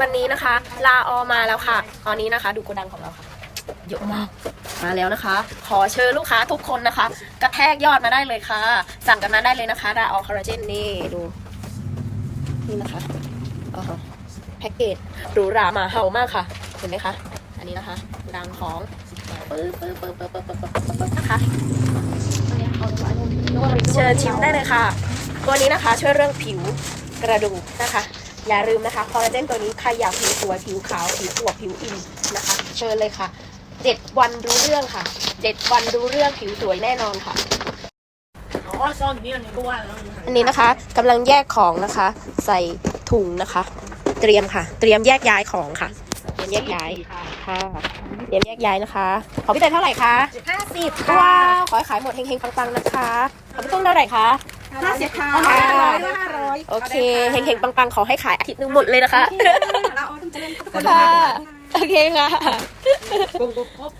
วันนี้นะคะ ลาออมาแล้วค่ะ ตอนนี้นะคะ ดูโกดังของเราค่ะเยอะมากมาแล้วนะคะ ขอเชิญลูกค้าทุกคนนะคะ กระแทกยอดมาได้เลยค่ะ สั่งกันมาได้เลยนะคะลาออคาราเจนนี่ดู นี่นะคะแพ็กเกจหรูหรามาเฮามากค่ะเห็นไหมคะอันนี้นะคะดังของปึ๊บปึ๊บปึ๊บปึ๊บปึ๊บปึ๊บปึ๊บนะคะเชิญชิมได้เลยค่ะ ตัวนี้นะคะ ช่วยเรื่องผิวกระดูกนะคะ อย่าลืมนะคะคอลลาเจนตัวนี้ใครอยากผิวสวยผิวขาวผิวอวบผิวอิ่มนะคะ เชิญเลยค่ะเจ็ดวันรู้เรื่องค่ะเจ็ดวันรู้เรื่องผิวสวยแน่นอนค่ะอ๋อซ่อนอยู่นี่อันนี้ก็ว่าแล้วอันนี้นะคะกำลังแยกของนะคะ ใส่ถุงนะคะ เตรียมค่ะ เตรียมแยกย้ายของค่ะเตรียมแยกย้ายค่ะเตรียมแยกย้ายนะคะขอพี่เตยเท่าไหร่คะห้าสิบว้าวขอให้ขายหมดเฮงๆปังๆนะคะขอพี่ตุ้มเท่าไหร่คะ ห้าสิบค่ะห้าห้าร้ร้ออยยห้าร้อยโอเคเฮงๆปังๆ ขอให้ขายอาทิตย์หนึงหมดเลยนะคะเราเอาต้องเจริญค่ะ โอเคค่ะ กงกบครบ